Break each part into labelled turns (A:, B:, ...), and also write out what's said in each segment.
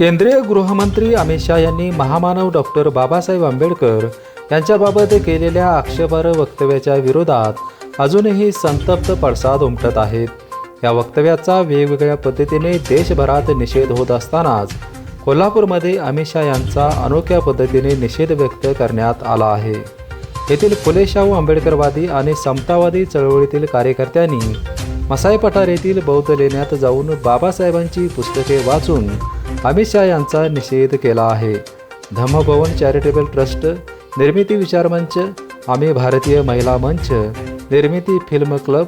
A: केंद्रीय गृहमंत्री अमित शहा यांनी महामानव डॉक्टर बाबासाहेब आंबेडकर यांच्याबाबत केलेल्या आक्षेपार्ह वक्तव्याच्या विरोधात अजूनही संतप्त पडसाद उमटत आहेत. या वक्तव्याचा वेगवेगळ्या पद्धतीने देशभरात निषेध होत असतानाच कोल्हापूरमध्ये अमित शहा यांचा अनोख्या पद्धतीने निषेध व्यक्त करण्यात आला आहे. येथील फुले शाहू आंबेडकरवादी आणि समतावादी चळवळीतील कार्यकर्त्यांनी मसाई पठार येथील बौद्ध लेण्यात जाऊन बाबासाहेबांची पुस्तके वाचून अमित शहा यांचा निषेध केला आहे. धम्मभवन चॅरिटेबल ट्रस्ट निर्मिती विचार मंच आम्ही भारतीय महिला मंच निर्मिती film club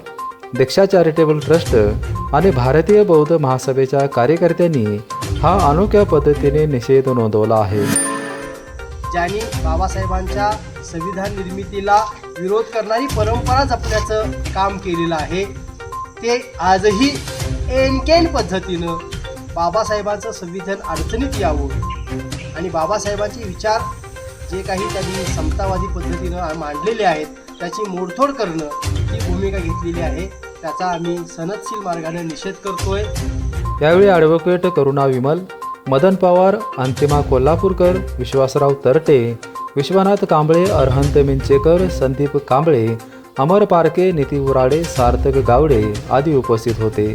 A: Diksha charitable trust आणि भारतीय बौद्ध महासभेच्या कार्यकर्त्यांनी हा अनोख्या पद्धतीने निषेध नोंदवला आहे.
B: ज्यांनी बाबासाहेबांच्या संविधान निर्मितीला विरोध करणारी परंपरा जपण्याचं काम केलेलं आहे ते आजही एनकेन पद्धतीनं बाबासाहेबांचं संविधान अडचणीत यावं. आणि बाबासाहेबांचे विचार जे काही त्यांनी समतावादी पद्धतीनं मांडलेले आहेत त्याची मोडतोड करणं ही भूमिका घेतलेली आहे. त्याचा आम्ही सनदशील मार्गाने निषेध करतोय.
A: यावेळी ॲडव्होकेट करुणा विमल मदन पवार अंतिमा कोल्हापूरकर विश्वासराव तरटे विश्वनाथ कांबळे अरहंत मिंचेकर संदीप कांबळे अमर पारके निती उराडे सार्थक गावडे आदी उपस्थित होते.